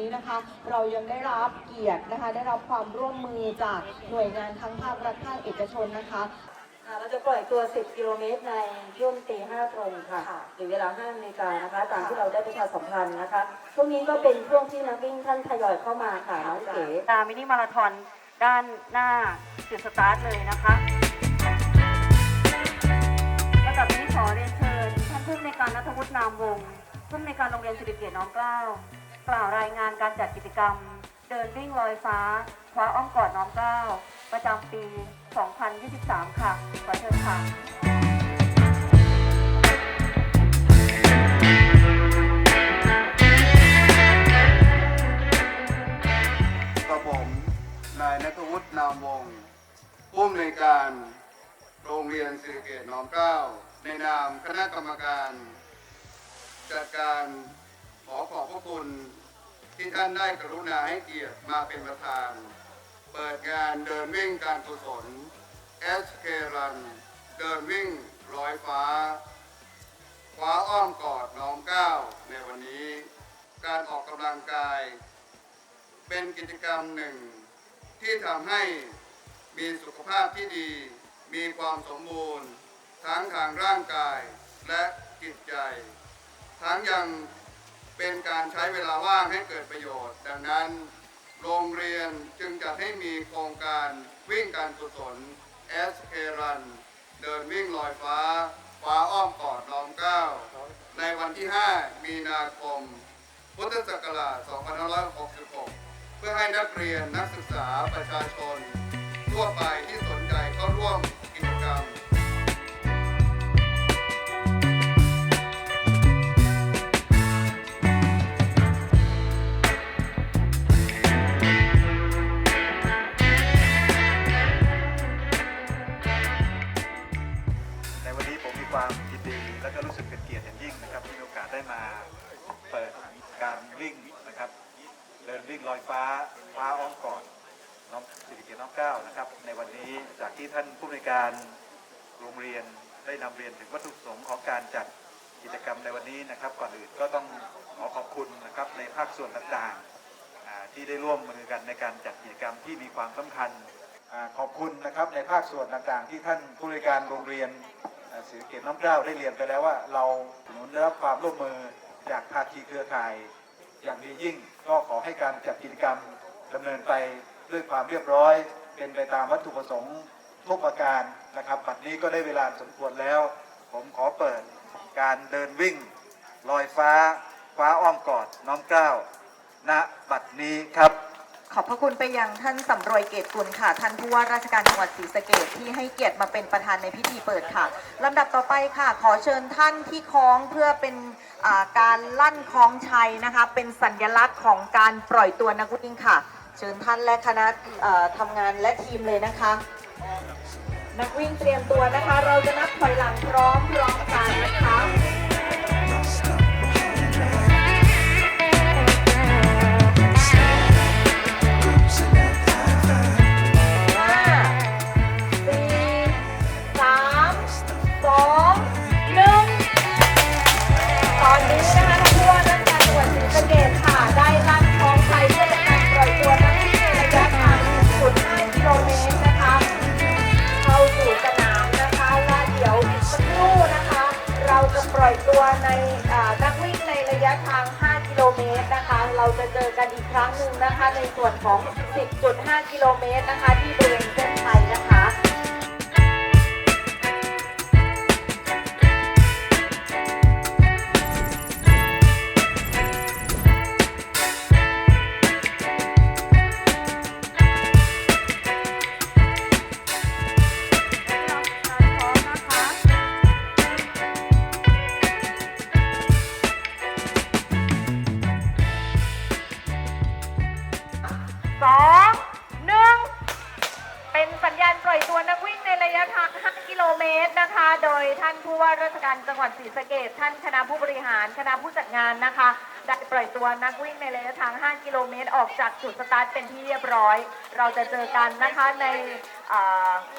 นอกจากนี้นะคะ เรายังได้รับเกียรตินะคะ ได้รับความร่วมมือจากหน่วยงานทั้งภาครัฐภาคเอกชนนะคะค่ะเราจะปล่อยตัว 10 กิโลเมตรในช่วงตีห้าตรงค่ะค่ะหรือเวลา5นาฬิกานะคะ ตามที่เราได้ประชาสัมพันธ์นะคะ ช่วงนี้ก็เป็นช่วงที่นักวิ่งท่านทยอยเข้ามาค่ะน้องเก๋ตามมินิมาราธอนด้านหน้าจุดสตาร์ทเลยนะคะลำดับนี้ขอเรียนเชิญท่านผู้อำนวยการนัทวุฒินามวงศ์ผู้อำนวยการโรงเรียนสิริเกียรติน้อมเกล้า กล่าวรายงานการจัดกิจกรรม เดินวิ่งลอยฟ้า คว้าอ้อมกอดน้อมเกล้า ประจำปี 2023 ค่ะ ขอเชิญค่ะกระผมนายนัทวุฒินามวงศ์ผู้อำนวยการโรงเรียนสิริเกตน้อมเกล้า ในนามคณะกรรมการ จัดการขอขอบพระคุณ ที่ท่านได้กรุณาให้เกียรติมาเป็นประธาน เปิดงานเดินวิ่งการกุศล SK Run เดินวิ่งลอยฟ้าคว้าอ้อมกอดน้อมก้าวในวันนี้ การออกกำลังกาย เป็นกิจกรรมหนึ่ง ที่ทำให้มีสุขภาพที่ดี มีความสมบูรณ์ ทั้งทางร่างกายและจิตใจ ทั้งยัง เป็นการใช้เวลาว่างให้เกิดประโยชน์ ดังนั้น โรงเรียนจึงจัดให้มีโครงการวิ่งการกุศล SK Run เดินวิ่งลอยฟ้า ฟ้าอ้อมกอดน้อมเก้า ในวันที่ 5 มีนาคม พุทธศักราช 2566 เพื่อให้นักเรียนนักศึกษาประชาชน ทั่วไปที่สนใจเข้าร่วม ที่ท่านผู้ในการโรงเรียนได้นำเรียนถึงวัตถุประสงค์ของการจัดกิจกรรมในวันนี้นะครับ ก่อนอื่นก็ต้องขอขอบคุณนะครับในภาคส่วนต่างๆที่ได้ร่วมมือกันในการจัดกิจกรรมที่มีความสำคัญอขอบคุณนะครับในภาคส่วนต่างๆ ที่ท่านผู้บริการโรงเรียนอ่าศรีสะเกตน้ำเกล้าได้เรียนไปแล้วว่า เราสนับสนุนได้รับความร่วมมือจากภาคีเครือข่ายอย่างดียิ่งก็ขอให้การจัดกิจกรรมดำเนินไปด้วยความเรียบร้อย เป็นไปตามวัตถุประสงค์ ทุกประการนะครับบัดนี้ก็ได้เวลาสมควรแล้ว ผมขอเปิดการเดินวิ่งลอยฟ้าฟ้าอ้อมกอดน้องเกล้าณบัดนี้ครับ ขอบพระคุณไปยังท่านสำรวยเกตกุลค่ะ ท่านผู้ว่าราชการจังหวัดศรีสะเกษที่ให้เกียรติมาเป็นประธานในพิธีเปิดค่ะลำดับต่อไปค่ะ ขอเชิญท่านที่คล้องเพื่อเป็นาการลั่นคล้องชัยนะคะ เป็นสัญลักษณ์ของการปล่อยตัวนักวิ่งค่ะ เชิญท่านและคณะทำงานและทีมเลยนะคะ นักวิ่งเตรียมตัวนะคะ เราจะนับถอยหลังพร้อมพร้อมกันนะคะ เรนะคะเราจะเจอกันอีกครั้งหนึ่งนะคะ ในส่วนของ 10.5 กิโลเมตรนะคะที่บริเวณ ออกจากจุดสตาร์ทเป็นที่เรียบร้อย เราจะเจอกันนะคะใน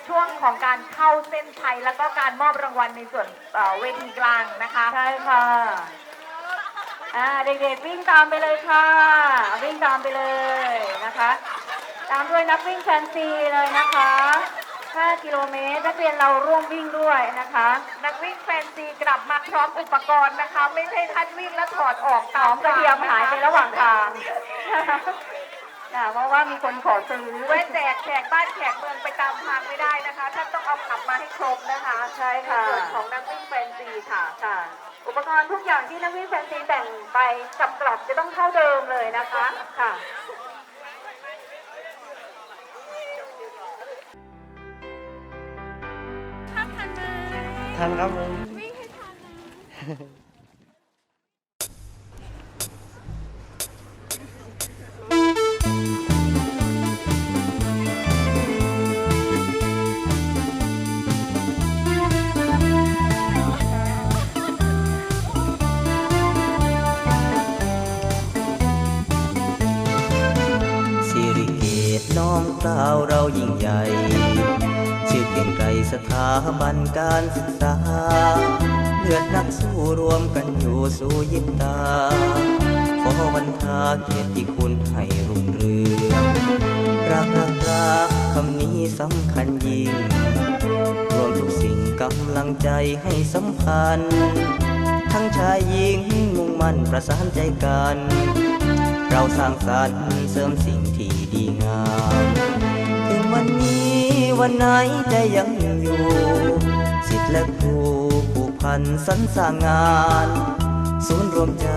ช่วงของการเข้าเส้นชัยแล้วก็การมอบรางวัลในส่วนเวทีกลางนะคะใช่ค่ะเด็กๆวิ่งตามไปเลยค่ะ วิ่งตามไปเลยนะคะ ตามด้วยนักวิ่งแฟนซีเลยนะคะ 5 กิโลเมตร นักเรียนเราร่วมวิ่งด้วยนะคะ นักวิ่งแฟนซีกลับมาพร้อมอุปกรณ์นะคะ ไม่ใช่ท่านวิ่งแล้วถอดออกหอมกระเทียมหายไประหว่างทางอ่าเพราะว่ามีคนขอซื้อไว้แจกแขกบ้านแขกเมืองไปตามทางไม่ได้นะคะท่านต้องเอากลับมาให้ครบนะคะใช่ค่ะนส่วนของนักวิ่งแฟนซีค่ะค่ะ อุปกรณ์ทุกอย่างที่นักวิ่งแฟนซีแต่งไปกับกลับจะต้องเท่าเดิมเลยนะคะค่ะ ทันครับผมสิริเกตน้อมกล่าวเรายิ่งใหญ่ ชื่อเก่งไรสถาบันการศึกษา เลือดนักสู้รวมกันอยู่สู่ยิบตา ขอวันทาเกียรติคุณให้รุ่งเรืองรักรักรักคำนี้สำคัญยิ่ง รวมทุกสิ่งกำลังใจให้สัมพันธ์ ทั้งชายหญิงมุ่งมั่นประสานใจกัน เราสร้างสรรค์เสริมสิ่งที่ วันไหนใจยังอยู่สิทธิ์และครูผู้พันสรรสร้างงาน ศูนย์รวมใจ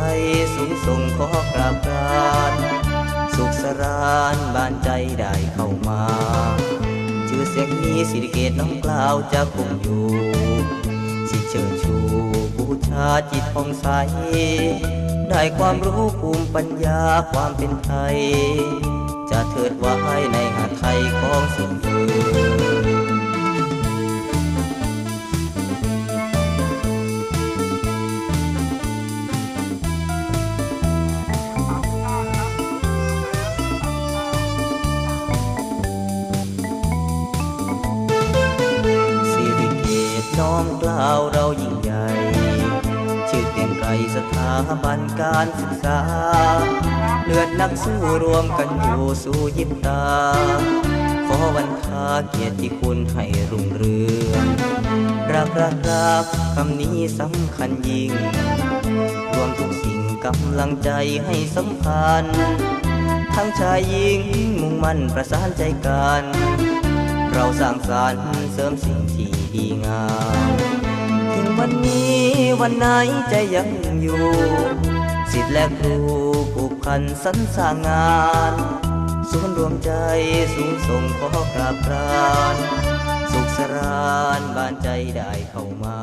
สูงส่งขอกราบกรานสุขสรานบ้านใจได้เข้ามา ชื่อเสียงนี้สิริเกตน้องกล่าวจะคงอยู่สิเชิญชูบูชาจิตผ่องใส ได้ความรู้ภูมิปัญญาความเป็นไทย ดไว้ในหาไทยของสิ่งเดิมสิริเกน้อมกล่าวเรายิ่งใหญ่ชื่อเก่งไกรสถาบันการศึกษา เลือดนักสู้รวมกันอยู่สู่ยิบตา ขอวันทาเกียรติคุณให้รุ่งเรืองรักรักรักคำนี้สำคัญยิ่ง รวมทุกสิ่งกำลังใจให้สัมพันธ์ทั้งชายหญิงมุ่งมั่นประสานใจกัน เราสร้างสรรค์เสริมสิ่งที่ดีงามถึงวันนี้วันไหนใจยังอยู่ สิทธิ์และครูผูก พันสรรสร้างงานศูนรวมใจสูงส่งขอกราบกรานสุขสรานบ้านใจได้เข้ามา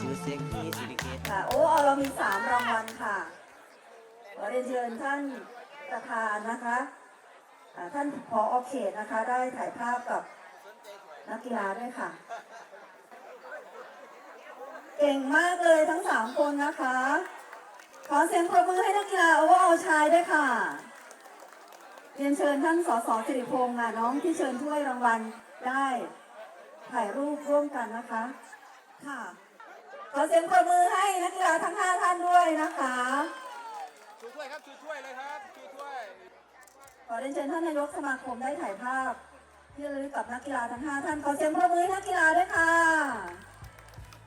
ชื่อเสียงนี้สิริเกตค่ะ โอ้เอาเรามีสามรางวัลค่ะขอเรียนเชิญท่านประธานนะคะอ่าท่านผอเขตนะคะ ได้ถ่ายภาพกับนักกีฬาด้วยค่ะ เก่งมากเลยทั้งสามคนนะคะ ขอเสียงปรบมือให้นักกีฬาโอเวอร์ออลชายด้วยค่ะ เรียนเชิญท่านสสสิริพงษ์ค่ะน้องที่เชิญถ้วยรางวัลได้ถ่ายรูปร่วมกันนะคะ ค่ะ ขอเสียงปรบมือให้นักกีฬาทั้ง5ท่านด้วยนะคะชูถ้วยครับชูถ้วยเลยครับชูถ้วยขอเรียนเชิญท่านนายกสมาคมได้ถ่ายภาพที่ระลึกกับนักกีฬาทั้ง5ท่านขอเสียงปรบมือนักกีฬาด้วยค่ะ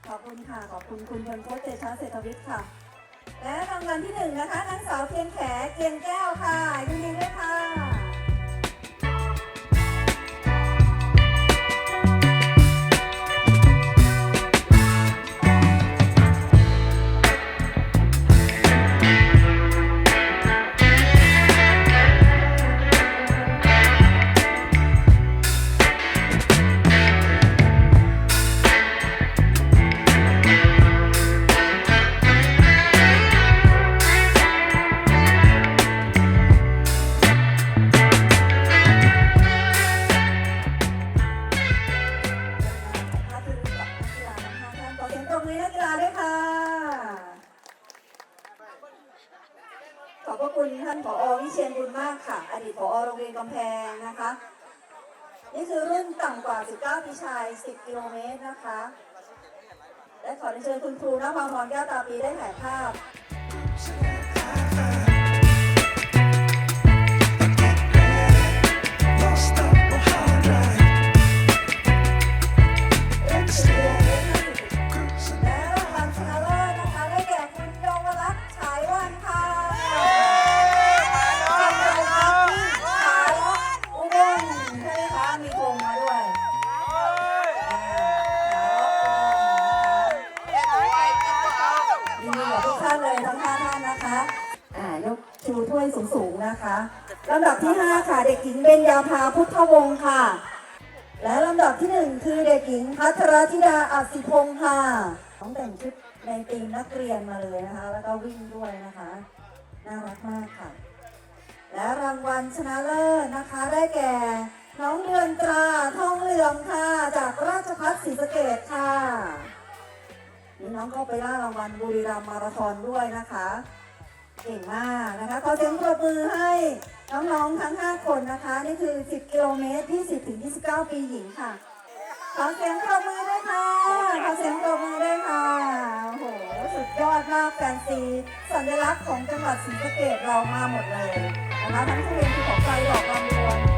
ขอบคุณค่ะ ขอบคุณคุณพลโคชเตชะเศรษฐวิทย์ค่ะ และรางวัลที่หนึ่งนะคะนางสาวเพียงแขเกียงแก้วค่ะยินดีด้วยค่ะ นี่คือรุ่นต่ำกว่า 19 ปีชาย 10 กิโลเมตรนะคะ และขอเรียนเชิญคุณครูนภาพรแก้วตาปีได้ถ่ายภาพ นะคะลำดับที่ 5 ค่ะ เด็กหญิงเบญญาภาพุทธวงศ์ค่ะ และลำดับที่หนึ่งคือเด็กหญิงพัทรธิดาอัศิพงค์ค่ะต้องแต่งชุดในธีมนักเรียนมาเลยนะคะ แล้วก็วิ่งด้วยนะคะ น่ารักมากค่ะ และรางวัลชนะเลิศนะคะ ได้แก่น้องเดือนตราทองเหลือมค่ะ จากราชพัฒศรีสะเกดค่ะนี่น้องก็ไปล่ารางวัลบุรีรัมย์มาราธอนด้วยนะคะ เก่งมากนะคะขอเสียงปรบมือให้น้องๆทั้ง 5 คนนะคะ นี่คือ 10 กิโลเมตร 20ถึง29 ปีหญิงค่ะ ขอเสียงปรบมือด้วยค่ะ ขอเสียงปรบมือด้วยค่ะ โอ้โห สุดยอดมากแฟนซี สัญลักษณ์ของจังหวัดศรีสะเกดเรามาหมดเลยนะคะทั้งทุเรียนภูเขาไฟดอกลำดวน